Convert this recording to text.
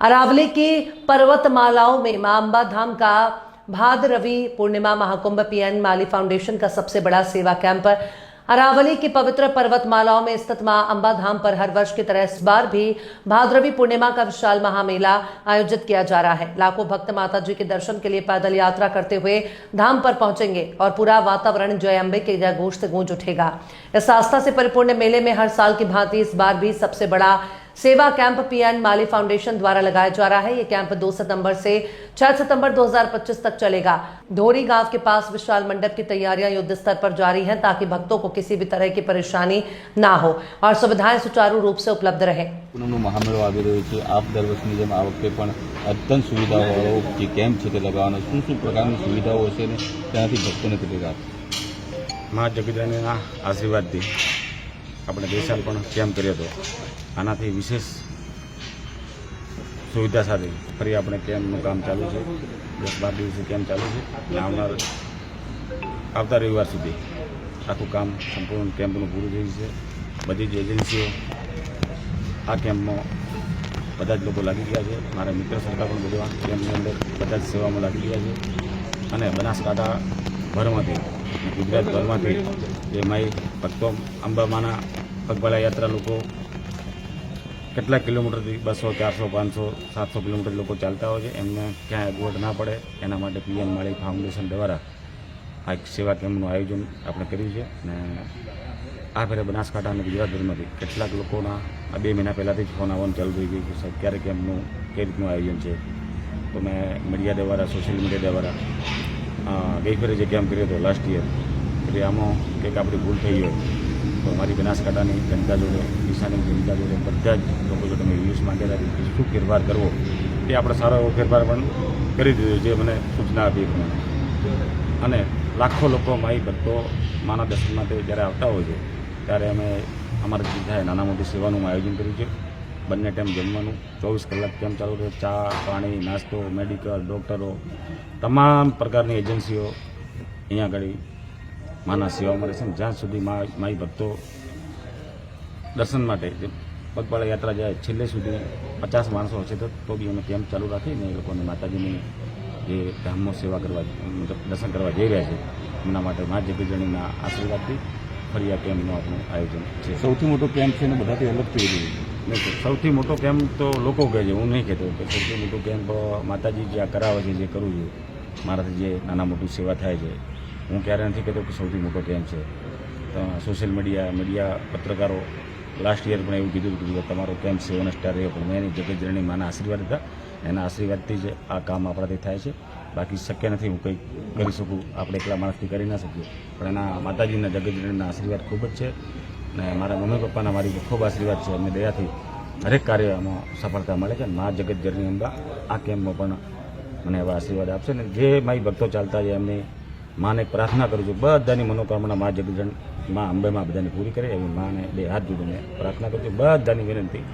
अरावली की पर्वतमालाओं में माँ अम्बा धाम का Bhadarvi Purnima Mahakumbh PN Mali foundation का सबसे बड़ा सेवा कैंप अरावली की पवित्र पर्वतमालाओं में स्थित माँ अम्बा धाम पर हर वर्ष की तरह इस बार भी भाद्रवी पूर्णिमा का विशाल महामेला आयोजित किया जा रहा है। लाखों भक्त माता जी के दर्शन के लिए पैदल यात्रा करते हुए धाम पर पहुँचेंगे और पूरा वातावरण जय अम्बे के जय से गूंज उठेगा। इस आस्था से परिपूर्ण मेले में हर साल की भांति इस बार भी सबसे बड़ा सेवा कैंप पीएन माली फाउंडेशन द्वारा लगाया जा रहा है ये कैंप 2 सितंबर से 6 सितंबर 2025 तक चलेगा धोरी गांव के पास विशाल मंडप की तैयारियां युद्ध स्तर पर जारी हैं ताकि भक्तों को किसी भी तरह की परेशानी ना हो और सुविधाएं सुचारू रूप से उपलब्ध रहे પૂનમનો મહામેળો આવી રહ્યો છે આપ દર વર્ષની જેમ આ વખતે પણ અત્યંત સુવિધાવાળો જે કેમ્પ છે તે લગાવવાનો શું શું પ્રકારની સુવિધાઓ હશે ને તેનાથી ભક્તોને કેટલી રાહત મા જગદાનીના આશીર્વાદથી આપણે દેશાલ પણ કેમ્પ કર્યો હતો આનાથી વિશેષ સુવિધા સાથે ફરી આપણે કેમ્પનું કામ ચાલુ છે? દસ બાર દિવસે કેમ્પ ચાલુ છે? અને આવનાર, આવતા રવિવાર સુધી આખું કામ સંપૂર્ણ કેમ્પનું પૂરું થયું છે બધી જ એજન્સીઓ આ કેમ્પમાં બધા જ લોકો લાગી ગયા છે. મારા મિત્ર સરકાર પણ બધા કેમ્પની અંદર બધા જ સેવામાં લાગી ગયા છે. અને બનાસકાંઠા ભરમાંથી ગુજરાતભરમાંથી જે માઈ ભક્તો અંબામાના પગપાળા યાત્રા લોકો કેટલાક કિલોમીટરથી બસો, ચારસો, પાંચસો, સાતસો કિલોમીટર લોકો ચાલતા હોય છે? એમને ક્યાંય અગવડ ના પડે. એના માટે પીએમ માળી ફાઉન્ડેશન દ્વારા આ એક સેવા કેમ્પનું આયોજન આપણે કર્યું છે અને આ ફેરે બનાસકાંઠા અને ગુજરાતભરમાંથી કેટલાક લોકોના આ બે મહિના પહેલાંથી જ ફોન આવવાનું ચાલુ થઈ ગયું કે સાહેબ, ક્યારે કેમ્પનું કઈ રીતનું આયોજન છે? તો મેં મીડિયા દ્વારા, સોશિયલ મીડિયા દ્વારા ગઈ ફેરે જે કેમ્પ કર્યો હતો લાસ્ટ યર એટલે આમાં કંઈક આપણી ભૂલ થઈ હોય. તો મારી બનાસકાંઠાની જનતા જોડે ડીસાની જનતા જોડે બધા જ લોકો જોડે મેં વ્યૂઝ માંગેલા શું ફેરફાર કરવો, એ આપણે સારો એવો ફેરફાર પણ કરી દીધો જે મને સૂચના આપી અને લાખો લોકો મારી ભક્તો માના દર્શન માટે જ્યારે આવતા હોય છે, ત્યારે અમે અમારા જે નાના મોટી સેવાનું આયોજન કર્યું છે. બંને ટાઈમ જમવાનું, ચોવીસ કલાક કેમ ચાલુ રહે, ચા, પાણી, નાસ્તો મેડિકલ ડૉક્ટરો તમામ પ્રકારની એજન્સીઓ અહીંયા આગળ માના સેવા મળે છે જ્યાં સુધી મા માઈ ભક્તો દર્શન માટે જે પગપાળા યાત્રા જાય છેલ્લે સુધી પચાસ માણસો હશે તો તો બી અમે કેમ્પ ચાલુ રાખીને એ લોકોને માતાજીની જે ધામમાં સેવા કરવા મતલબ દર્શન કરવા જઈ રહ્યા છે એમના માટે મા જગતજણીના આશીર્વાદથી ફરી આ કેમ્પનું આપણું આયોજન છે. સૌથી મોટો કેમ્પ છે ને બધાથી અલગ થઈ રહ્યું સૌથી મોટો કેમ્પ તો લોકો કહે છે હું નહીં કહેતો કે સૌથી મોટો કેમ્પ માતાજી જે આ કરાવે છે જે કરું છું મારાથી જે નાના મોટી સેવા થાય છે હું ક્યારે નથી કહેતો કે સૌથી મોટો કેમ છે. સોશિયલ મીડિયા મીડિયા પત્રકારો લાસ્ટ યર પણ એવું કીધું હતું કે તમારો કેમ્પ સેવન સ્ટાર રહ્યો. પણ મેં એની જગતજનની માના આશીર્વાદ હતા એના આશીર્વાદથી જ આ કામ આપણાથી થાય છે. બાકી શક્ય નથી હું કંઈક કરી શકું. આપણે એકલા માણસથી કરી ના શકીએ. પણ એના માતાજીના જગતજરણીના આશીર્વાદ ખૂબ જ છે. ને મારા મમ્મી પપ્પાના મારી ખૂબ આશીર્વાદ છે, એમની દયાથી દરેક કાર્યમાં સફળતા મળે છે. મા જગત જરની અંબા આ કેમ્પમાં પણ મને એવા આશીર્વાદ આપશે. ને જે મારી ભક્તો ચાલતા છે એમની માને પ્રાર્થના કરું છું, બધાની મનોકામના મા જગજન મા અંબેમાં બધાની પૂરી કરે, એવી માને બે હાથ જોડીને પ્રાર્થના કરું છું, બધાની વિનંતી.